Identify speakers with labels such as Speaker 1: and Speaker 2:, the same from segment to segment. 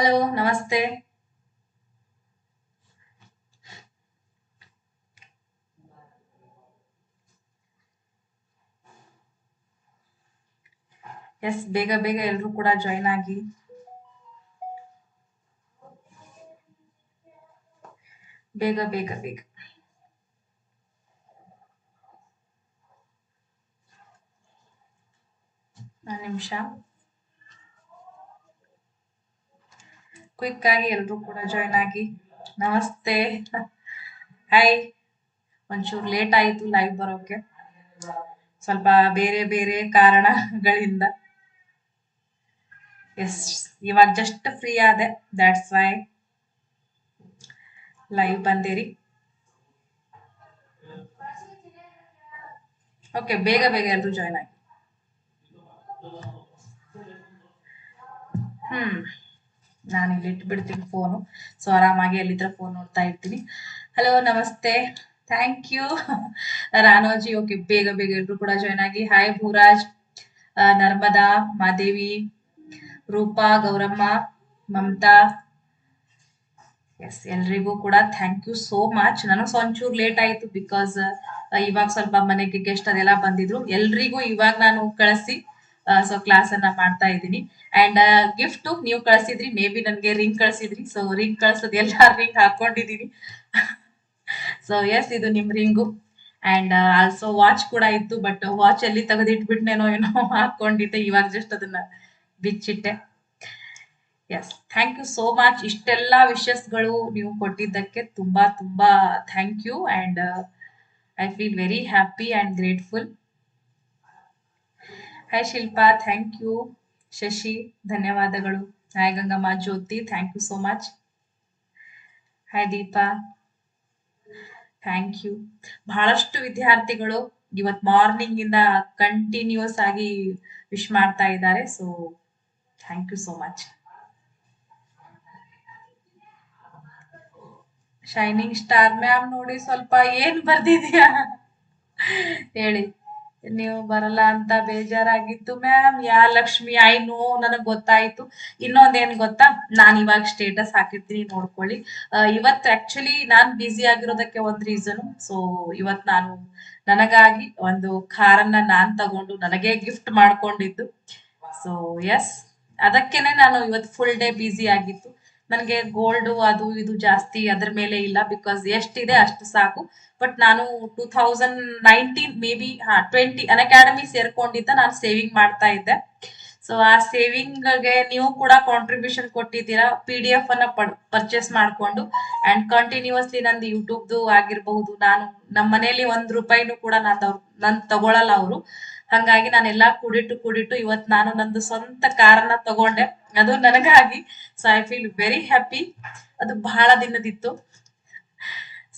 Speaker 1: Hello ನಮಸ್ತೆ S ಬೇಗ ಬೇಗ ಎಲ್ರು ಕೂಡ ಜಾಯಿನ್ ಆಗಿ. ಬೇಗ ಬೇಗ ಬೇಗ. ಒಂದು ನಿಮಿಷ. ಕ್ವಿಕ್ ಆಗಿ ಎಲ್ರು ಕೂಡ ಜಾಯ್ನ್ ಆಗಿ. ನಮಸ್ತೆ. ಹಾಯ್ ಒಂಚೂರು ಲೇಟ್ ಆಯಿತು ಲೈವ್ ಬರೋಕೆ. ಸ್ವಲ್ಪ ಬೇರೆ ಬೇರೆ ಕಾರಣಗಳಿಂದ. ಎಸ್ ಇವಾಗ ಜಸ್ಟ್ ಫ್ರೀ ಆದೆ. ದ್ಯಾಟ್ಸ್ ವೈ ಲೈವ್ ಬಂದಿರಿ. ಓಕೆ ಬೇಗ ಬೇಗ ಎಲ್ರು ಜಾಯ್ನ್ ಆಗಿ. ಹ್ಮ್. ನಾನು ಇಲ್ಲಿ ಇಟ್ಬಿಡ್ತೀನಿ ಫೋನು ಸೊ ಆರಾಮಾಗಿ ಎಲ್ಲಿದ್ರ ಫೋನ್ ನೋಡ್ತಾ ಇರ್ತೀನಿ. ಹಲೋ ನಮಸ್ತೆ. ಥ್ಯಾಂಕ್ ಯು ರಾನೋಜಿ ಓಕೆ ಬೇಗ ಬೇಗ ಎಲ್ರು ಕೂಡ ಜಾಯ್ನ್ ಆಗಿ. ಹಾಯ್ ಭೂರಾಜ್. ನರ್ಮದಾ, ಮಾದೇವಿ, ರೂಪಾ, ಗೌರಮ್ಮ, ಮಮತಾ. ಎಸ್ ಎಲ್ರಿಗೂ ಕೂಡ ಥ್ಯಾಂಕ್ ಯು ಸೋ ಮಚ್ ನನಗೆ ಒಂಚೂರು ಲೇಟ್ ಆಯ್ತು ಬಿಕಾಸ್ ಇವಾಗ ಸ್ವಲ್ಪ ಮನೆಗೆ ಗೆಸ್ಟ್ ಅದೆಲ್ಲ ಬಂದಿದ್ರು. ಎಲ್ರಿಗೂ ಇವಾಗ ನಾನು ಕಳಿಸಿ ಸೊ ಕ್ಲಾಸ್ ಅನ್ನ ಮಾಡ್ತಾ ಇದ್ದೀನಿ. ಅಂಡ್ ಗಿಫ್ಟ್ ನೀವು ಕಳ್ಸಿದ್ರಿ ಮೇ ಬಿ ನನ್ಗೆ ರಿಂಗ್ ಕಳ್ಸಿದ್ರಿ. ಸೊ ರಿಂಗ್ ಕಳ್ಸೋದು ಎಲ್ಲ ರಿಂಗ್ ಹಾಕೊಂಡಿದೀನಿ ಸೊ ಎಸ್ ಇದು ನಿಮ್ ರಿಂಗು ಅಂಡ್ ಆಲ್ಸೋ ವಾಚ್ ಕೂಡ ಇತ್ತು ಬಟ್ ವಾಚ್ ಅಲ್ಲಿ ತೆಗೆದಿಟ್ಬಿಟ್ನೇನೋ ಏನೋ ಹಾಕೊಂಡಿದ್ದೆ. ಇವಾಗ ಜಸ್ಟ್ ಅದನ್ನ ಬಿಚ್ಚಿಟ್ಟೆ. Yes thank you so much ಇಷ್ಟೆಲ್ಲ ವಿಷಸ್ಗಳು ನೀವು ಕೊಟ್ಟಿದ್ದಕ್ಕೆ ತುಂಬಾ ತುಂಬಾ thank you and I feel very happy and grateful hi Shilpa thank you Shashi ಧನ್ಯವಾದಗಳು. Hi Gangamma. Jyoti thank you so much hi Deepa. Thank you ಬಹಳಷ್ಟು ವಿದ್ಯಾರ್ಥಿಗಳು ಇವತ್ ಮಾರ್ನಿಂಗ್ ಇಂದ ಕಂಟಿನ್ಯೂಸ್ ಆಗಿ ವಿಶ್ ಮಾಡ್ತಾ ಇದ್ದಾರೆ. So thank you so much shining star ma'am ನೋಡಿ ಸ್ವಲ್ಪ ಏನ್ ಬರ್ದಿದ್ಯಾ? ಹೇಳಿ. ನೀವು ಬರಲ್ಲ ಅಂತ ಬೇಜಾರಾಗಿತ್ತು ma'am yeah Lakshmi I know ನನಗ್ ಗೊತ್ತಾಯ್ತು. ಇನ್ನೊಂದೇನ್ ಗೊತ್ತಾ? ನಾನ್ ಇವಾಗ ಸ್ಟೇಟಸ್ ಹಾಕಿರ್ತೀನಿ ನೋಡ್ಕೊಳ್ಳಿ. ಆ, ಇವತ್ತು ಆಕ್ಚುಲಿ ನಾನ್ ಬ್ಯುಸಿ ಆಗಿರೋದಕ್ಕೆ ಒಂದ್ ರೀಸನ್ ಸೊ ಇವತ್ ನಾನು ನನಗಾಗಿ ಒಂದು ಕಾರನ್ನ ನಾನ್ ತಗೊಂಡು ನನಗೆ ಗಿಫ್ಟ್ ಮಾಡ್ಕೊಂಡಿದ್ದು. ಸೊ ಎಸ್ ಅದಕ್ಕೇನೆ ನಾನು ಇವತ್ತು ಫುಲ್ ಡೇ ಬ್ಯುಸಿ ಆಗಿತ್ತು. ನನಗೆ ಗೋಲ್ಡ್ ಅದು ಇದು ಜಾಸ್ತಿ ಅದ್ರ ಮೇಲೆ ಇಲ್ಲ ಬಿಕಾಸ್ ಎಷ್ಟಿದೆ ಅಷ್ಟು ಸಾಕು. ಬಟ್ ನಾನು two thousand nineteen may be ಹಾ ಟ್ವೆಂಟಿ ಅನ್ ಅಕಾಡೆಮಿ ಸೇರ್ಕೊಂಡಿದ್ದ ನಾನು ಸೇವಿಂಗ್ ಮಾಡ್ತಾ ಇದ್ದೆ. ಸೊ ಆ ಸೇವಿಂಗ್ಗೆ ನೀವು ಕೂಡ ಕಾಂಟ್ರಿಬ್ಯೂಷನ್ ಕೊಟ್ಟಿದ್ದೀರಾ? ಪಿ ಡಿ ಎಫ್ ಅನ್ನ ಪರ್ಚೇಸ್ ಮಾಡ್ಕೊಂಡು ಅಂಡ್ ಕಂಟಿನ್ಯೂಸ್ಲಿ ನಂದು ಯೂಟ್ಯೂಬ್ದು ಆಗಿರಬಹುದು. ನಾನು ನಮ್ಮ ಮನೇಲಿ ಒಂದ್ ರೂಪಾಯಿನೂ ಕೂಡ ನಾನು ನಾನು ನನ್ ತಗೊಳಲ್ಲ ಅವರು. ಹಂಗಾಗಿ ನಾನೆಲ್ಲಾ ಕೂಡಿಟ್ಟು ಕೂಡಿಟ್ಟು ಇವತ್ ನಾನು ನಂದು ಸ್ವಂತ ಕಾರನ್ನ ತಗೊಂಡೆ. ಅದು ನನಗಾಗಿ. So I feel very happy ಅದು ಬಹಳ ದಿನದಿತ್ತು.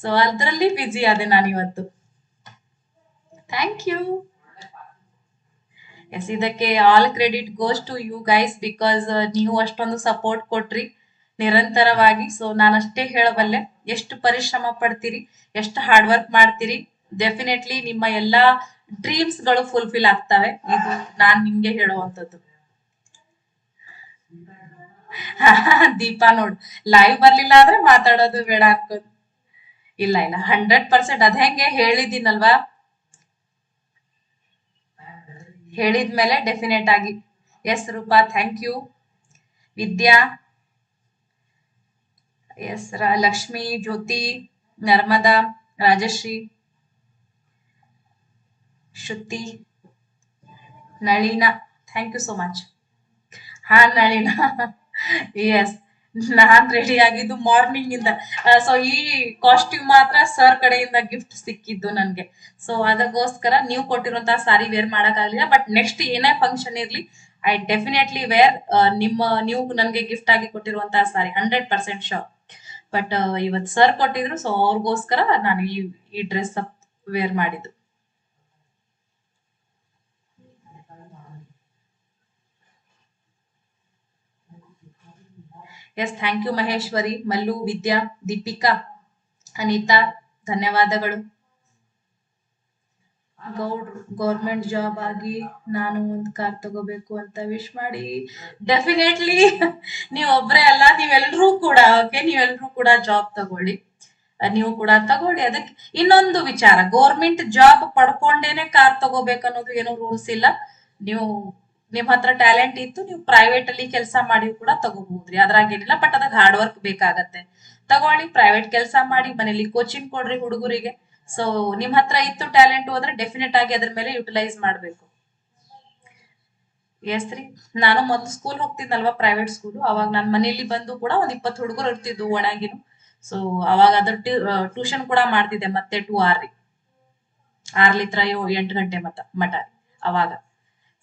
Speaker 1: ಸೊ ಅದ್ರಲ್ಲಿ ಬಿಜಿ ಆದೆ ನಾನು ಇವತ್ತು. ಥ್ಯಾಂಕ್ ಯು ಎಸ್ ಇದಕ್ಕೆ all credit goes to you guys because ನೀವು ಅಷ್ಟೊಂದು ಸಪೋರ್ಟ್ ಕೊಟ್ರಿ ನಿರಂತರವಾಗಿ. ಸೊ ನಾನು ಅಷ್ಟೇ ಹೇಳಬಲ್ಲೆ. ಎಷ್ಟು ಪರಿಶ್ರಮ ಪಡ್ತೀರಿ, ಎಷ್ಟು ಹಾರ್ಡ್ ವರ್ಕ್ ಮಾಡ್ತೀರಿ ಡೆಫಿನೆಟ್ಲಿ ನಿಮ್ಮ ಎಲ್ಲಾ ಡ್ರೀಮ್ಸ್ಗಳು ಫುಲ್ಫಿಲ್ ಆಗ್ತವೆ. ಇದು ನಾನ್ ನಿಮ್ಗೆ ಹೇಳುವಂತದ್ದು ದೀಪಾ ನೋಡು ಲೈವ್ ಬರ್ಲಿಲ್ಲ ಆದ್ರೆ ಮಾತಾಡೋದು ಬೇಡ ಹಾಕೋದು ಇಲ್ಲ ಇಲ್ಲ ಹಂಡ್ರೆಡ್ ಪರ್ಸೆಂಟ್ ಅದ್ ಹೆಂಗೆ ಹೇಳಿದ್ದೀನಲ್ವಾ? ಹೇಳಿದ್ಮೇಲೆ ಡೆಫಿನೆಟ್ ಆಗಿ yes Roopa thank you Vidya yes Lakshmi, Jyoti, Narmada, Rajashree. Shruti Nalina thank you so much ಹಾ, ನಳಿನ. ಎಸ್ ನಾನ್ ರೆಡಿ ಆಗಿದ್ದು ಮಾರ್ನಿಂಗ್ ಇಂದ. ಸೊ ಈ ಕಾಸ್ಟ್ಯೂಮ್ ಮಾತ್ರ ಸರ್ ಕಡೆಯಿಂದ ಗಿಫ್ಟ್ ಸಿಕ್ಕಿದ್ದು ನನ್ಗೆ. ಸೊ ಅದಕ್ಕೋಸ್ಕರ ನೀವು ಕೊಟ್ಟಿರುವಂತಹ ಸಾರಿ ವೇರ್ ಮಾಡಕ್ ಆಗಲಿಲ್ಲ ಬಟ್ ನೆಕ್ಸ್ಟ್ ಏನೇ ಫಂಕ್ಷನ್ ಇರ್ಲಿ ಐ ಡೆಫಿನೆಟ್ಲಿ ವೇರ್ ನಿಮ್ಮ, ನೀವು ನನ್ಗೆ ಗಿಫ್ಟ್ ಆಗಿ ಕೊಟ್ಟಿರುವಂತಹ sari hundred percent sure but ಇವತ್ ಸರ್ ಕೊಟ್ಟಿದ್ರು ಸೊ ಅವ್ರಿಗೋಸ್ಕರ ನಾನು ಈ ಈ ಡ್ರೆಸ್ ಅಪ್ ವೇರ್ ಮಾಡಿದ್ದು. Yes thank you Maheshwari Mallu Vidya Deepika Anita ಧನ್ಯವಾದಗಳು. ಗೌಡ್ರು ಗೌರ್ಮೆಂಟ್ ಜಾಬ್ ಆಗಿ ನಾನು ಒಂದು ಕಾರ್ ತಗೋಬೇಕು ಅಂತ ವಿಶ್ ಮಾಡಿ. ಡೆಫಿನೆಟ್ಲಿ ನೀವು ಒಬ್ರೇ ಅಲ್ಲ, ನೀವೆಲ್ರೂ ಕೂಡ ಓಕೆ ನೀವೆಲ್ರೂ ಕೂಡ ಜಾಬ್ ತಗೊಳ್ಳಿ. ನೀವು ಕೂಡ ತಗೊಳ್ಳಿ. ಅದಕ್ಕೆ ಇನ್ನೊಂದು ವಿಚಾರ ಗೌರ್ಮೆಂಟ್ ಜಾಬ್ ಪಡ್ಕೊಂಡೇನೆ ಕಾರ್ ತಗೋಬೇಕು ಅನ್ನೋದು ಏನೋ ರೂಲ್ಸ್ ಇಲ್ಲ. ನೀವು ನಿಮ್ ಹತ್ರ ಟ್ಯಾಲೆಂಟ್ ಇತ್ತು, ನೀವು ಪ್ರೈವೇಟ್ ಅಲ್ಲಿ ಕೆಲಸ ಮಾಡಿ ಕೂಡ ತಗೋಬಹುದ್ರಿ ಅದ್ರಾಗೇನಿಲ್ಲ ಬಟ್ ಅದಕ್ಕೆ ಹಾರ್ಡ್ ವರ್ಕ್ ಬೇಕಾಗತ್ತೆ. ತಗೊಳ್ಳಿ ಪ್ರೈವೇಟ್ ಕೆಲಸ ಮಾಡಿ ಮನೇಲಿ ಕೋಚಿಂಗ್ ಕೊಡ್ರಿ ಹುಡುಗರಿಗೆ. ಸೊ ನಿಮ್ ಹತ್ರ ಇತ್ತು ಟ್ಯಾಲೆಂಟ್ ಹೋದ್ರೆ ಡೆಫಿನೆಟ್ ಆಗಿ ಅದ್ರ ಮೇಲೆ ಯುಟಿಲೈಸ್ ಮಾಡ್ಬೇಕು. ಎಸ್ ರೀ. ನಾನು ಮೊದ್ಲು ಸ್ಕೂಲ್ ಹೋಗ್ತಿದ್ನಲ್ವಾ ಪ್ರೈವೇಟ್ ಸ್ಕೂಲ್ ಅವಾಗ ನಾನ್ ಮನೇಲಿ ಬಂದು ಕೂಡ ಒಂದ್ ಇಪ್ಪತ್ತು ಹುಡುಗರು ಇರ್ತಿದ್ವು ಒಣಗಿನು. ಸೊ ಅವಾಗ ಅದ್ರ ಟ್ಯೂಷನ್ ಕೂಡ ಮಾಡ್ತಿದ್ದೆ ಮತ್ತೆ ಟು ಆರ್ ರೀ. ಆರ್ಲಿತ್ರ ಎಂಟು ಗಂಟೆ ಮತ ಮಟ ರೀ, ಅವಾಗ.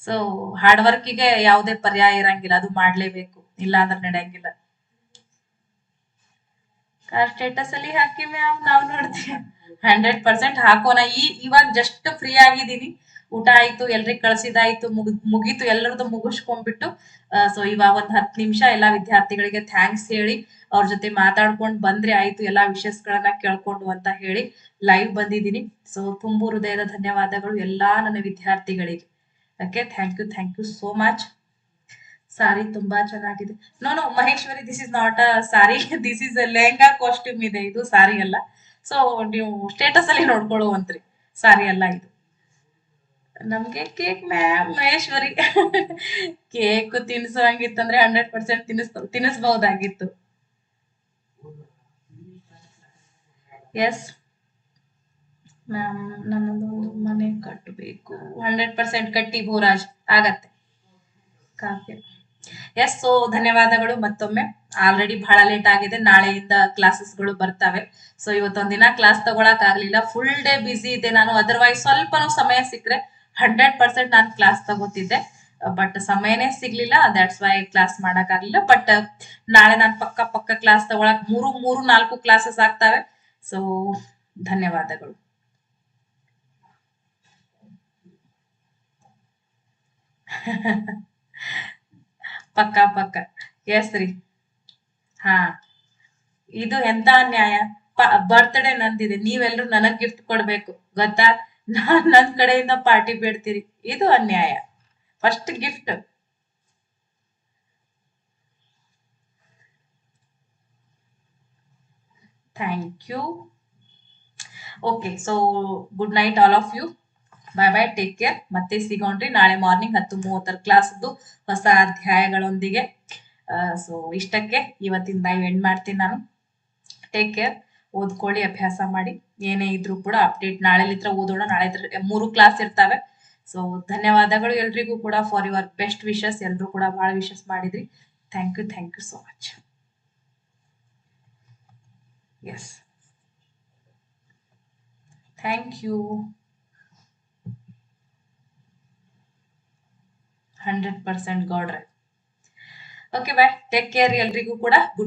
Speaker 1: ಸೊ ಹಾರ್ಡ್ ವರ್ಕಿಗೆ ಯಾವುದೇ ಪರ್ಯಾಯ ಇರಂಗಿಲ್ಲ. ಅದು ಮಾಡ್ಲೇಬೇಕು. ಇಲ್ಲ ಅಂದ್ರೆ ನಡೆಯಂಗಿಲ್ಲ. ಕಾರ್ ಸ್ಟೇಟಸ್ ಅಲ್ಲಿ ಹಾಕಿ ಮ್ಯಾಮ್ ನಾವ್ ನೋಡ್ತೀವಿ. ಹಂಡ್ರೆಡ್ ಪರ್ಸೆಂಟ್ ಹಾಕೋಣ. ಈ, ಇವಾಗ ಜಸ್ಟ್ ಫ್ರೀ ಆಗಿದ್ದೀನಿ. ಊಟ ಆಯ್ತು, ಎಲ್ರಿಗ್ ಕಳ್ಸಿದಾಯ್ತು ಮುಗ್ ಮುಗೀತು ಎಲ್ಲರದ್ದು ಮುಗಿಸ್ಕೊಂಡ್ಬಿಟ್ಟು ಸೊ ಇವಾಗ ಒಂದ್ ಹತ್ತು ನಿಮಿಷ ಎಲ್ಲಾ ವಿದ್ಯಾರ್ಥಿಗಳಿಗೆ ಥ್ಯಾಂಕ್ಸ್ ಹೇಳಿ, ಅವ್ರ ಜೊತೆ ಮಾತಾಡ್ಕೊಂಡು ಬಂದ್ರೆ ಆಯ್ತು, ಎಲ್ಲಾ ವಿಷಯಸ್ಗಳನ್ನ ಕೇಳ್ಕೊಂಡು ಅಂತ ಹೇಳಿ ಲೈವ್ ಬಂದಿದ್ದೀನಿ. ಸೊ ತುಂಬು ಹೃದಯದ ಧನ್ಯವಾದಗಳು ಎಲ್ಲಾ ನನ್ನ ವಿದ್ಯಾರ್ಥಿಗಳಿಗೆ. Okay thank you thank you so much sari ತುಂಬಾ ಚೆನ್ನಾಗಿದೆ. No no Maheshwari this is not a sari this is lehenga costume ಇದೆ. ಇದು ಸಾರಿ ಅಲ್ಲ. ಸೊ ನೀವು ಸ್ಟೇಟಸ್ ಅಲ್ಲಿ ನೋಡ್ಕೊಳ್ಳುವಂತ್ರಿ. ಸಾರಿ ಅಲ್ಲ ಇದು. ನಮ್ಗೆ ಕೇಕ್ ಮ್ಯಾಮ್ ಮಹೇಶ್ವರಿ ಕೇಕ್ ತಿನ್ಸುವಂಗಿತ್ತಂದ್ರೆ ಹಂಡ್ರೆಡ್ ಪರ್ಸೆಂಟ್ ತಿನ್ನಿಸ್, ತಿನ್ನಿಸ್ಬಹುದಾಗಿತ್ತು. ಎಸ್ ನನ್ನದೊಂದು ಮನೆ ಕಟ್ಟಬೇಕು ಹಂಡ್ರೆಡ್ ಪರ್ಸೆಂಟ್ ಕಟ್ಟಿ ಭೂರಾಜ್, ಆಗತ್ತೆ. ಕಾವ್ಯ. ಎಸ್ ಸೊ ಧನ್ಯವಾದಗಳು ಮತ್ತೊಮ್ಮೆ. ಆಲ್ರೆಡಿ ಬಹಳ ಲೇಟ್ ಆಗಿದೆ. ನಾಳೆಯಿಂದ ಕ್ಲಾಸಸ್ಗಳು ಬರ್ತವೆ. ಸೊ ಇವತ್ತೊಂದಿನ ಕ್ಲಾಸ್ ತಗೊಳಕ್ ಆಗ್ಲಿಲ್ಲ. ಫುಲ್ ಡೇ ಬಿಸಿ ಇದೆ ನಾನು. ಅದರ್ವೈಸ್ ಸ್ವಲ್ಪನೂ ಸಮಯ ಸಿಕ್ಕರೆ ಹಂಡ್ರೆಡ್ ಪರ್ಸೆಂಟ್ ನಾನು ಕ್ಲಾಸ್ ತಗೋತಿದ್ದೆ. ಬಟ್ ಸಮಯನೇ ಸಿಗ್ಲಿಲ್ಲ. ದಟ್ಸ್ ವೈ ಕ್ಲಾಸ್ ಮಾಡಕ್ ಆಗ್ಲಿಲ್ಲ. ಬಟ್ ನಾಳೆ ನಾನು ಪಕ್ಕ ಪಕ್ಕ ಕ್ಲಾಸ್ ತಗೊಳಕ್ ಮೂರು ಮೂರು, ನಾಲ್ಕು ಕ್ಲಾಸಸ್ ಆಗ್ತವೆ. ಸೊ ಧನ್ಯವಾದಗಳು. ಪಕ್ಕ ಪಕ್ಕ. ಎಸ್ ರೀ. ಹಾ. ಇದು ಎಂತ ಅನ್ಯಾಯ? ಬರ್ತ್ಡೇ ನಂದಿದೆ. ನೀವೆಲ್ರು ನನಗ್ ಗಿಫ್ಟ್ ಕೊಡ್ಬೇಕು. ಗೊತ್ತಾ? ನಾನ್ ನನ್ ಕಡೆಯಿಂದ ಪಾರ್ಟಿ ಬಿಡ್ತೀರಿ. ಇದು ಅನ್ಯಾಯ. First gift thank you okay so good night all of you bye bye take care ಮತ್ತೆ ಸಿಗೋಣ್ರಿ. ನಾಳೆ ಮಾರ್ನಿಂಗ್ ಹತ್ತು ಮೂವತ್ತರ ಕ್ಲಾಸ್ದು ಹೊಸ ಅಧ್ಯಾಯಗಳೊಂದಿಗೆ. ಸೊ ಇಷ್ಟಕ್ಕೆ ಇವತ್ತಿನ ಲೈವ್ ಎಂಡ್ ಮಾಡ್ತೀನಿ ನಾನು. ಟೇಕ್ ಕೇರ್ ಓದ್ಕೊಳ್ಳಿ, ಅಭ್ಯಾಸ ಮಾಡಿ. ಏನೇ ಇದ್ರೂ ಕೂಡ ಅಪ್ಡೇಟ್ ನಾಳೆ ಹತ್ರ ಓದೋಣ, ನಾಳೆ ಮೂರು ಕ್ಲಾಸ್ ಇರ್ತವೆ. ಸೊ ಧನ್ಯವಾದಗಳು ಎಲ್ರಿಗೂ ಕೂಡ ಫಾರ್ ಯುವರ್ ಬೆಸ್ಟ್ ವಿಶಸ್ ಎಲ್ಲರೂ ಕೂಡ ಭಾಳ ವಿಶಸ್ ಮಾಡಿದ್ರಿ. Thank you thank you so much yes thank you hundred percent ಗೌಡ್ರೆ. ಓಕೆ ಬಾಯ್ ಟೇಕ್ ಕೇರ್ ಎಲ್ರಿಗೂ ಕೂಡ.